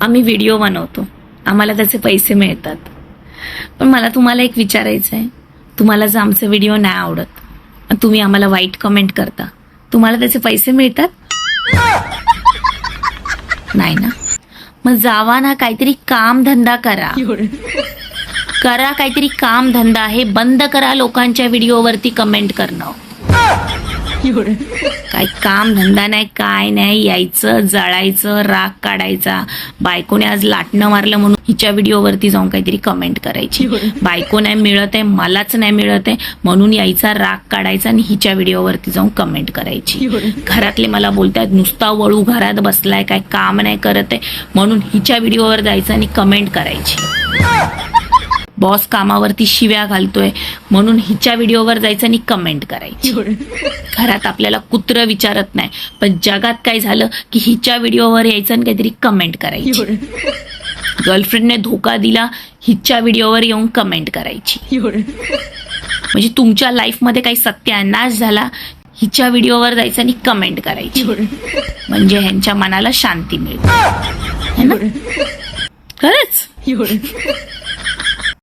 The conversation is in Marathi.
आम्ही व्हिडिओ बनवतो. आम्हाला त्याचे पैसे मिळतात. पण मला तुम्हाला एक विचारायचं आहे तुम्हाला जर आमचे व्हिडिओ नाही आवडत तुम्ही आम्हाला वाईट कमेंट करता. तुम्हाला त्याचे पैसे मिळतात? नाही ना? मग जावा ना काहीतरी काम धंदा करा. करा काहीतरी काम धंदा. हे बंद करा लोकांच्या व्हिडिओवरती कमेंट करणं. काय काम धंदा नाही काय नाही यायचं जळायचं राग काढायचा. बायकोने आज लाटणं मारलं म्हणून हिच्या व्हिडिओवरती जाऊन काहीतरी कमेंट करायची. बायको नाही मिळत आहे मलाच नाही मिळत आहे म्हणून यायचा राग काढायचा आणि हिच्या व्हिडिओवरती जाऊन कमेंट करायची. घरातले मला बोलतात नुसता वळू घरात बसलाय काय काम नाही करत आहे. म्हणून हिच्या व्हिडिओवर जायचं आणि कमेंट करायची. बॉस कामावरती शिव्या घालतोय म्हणून हिच्या व्हिडिओवर जायचं आणि कमेंट करायची. घरात आपल्याला कुत्र विचारत नाही पण जगात काय झालं की हिच्या व्हिडिओवर यायचं आणि काहीतरी कमेंट करायची. गर्लफ्रेंडने धोका दिला हिच्या व्हिडिओवर येऊन कमेंट करायची. म्हणजे तुमच्या लाईफमध्ये काही सत्यानाश झाला हिच्या व्हिडिओवर जायचं आणि कमेंट करायची. म्हणजे ह्यांच्या मनाला शांती मिळते. है ना? खरंच?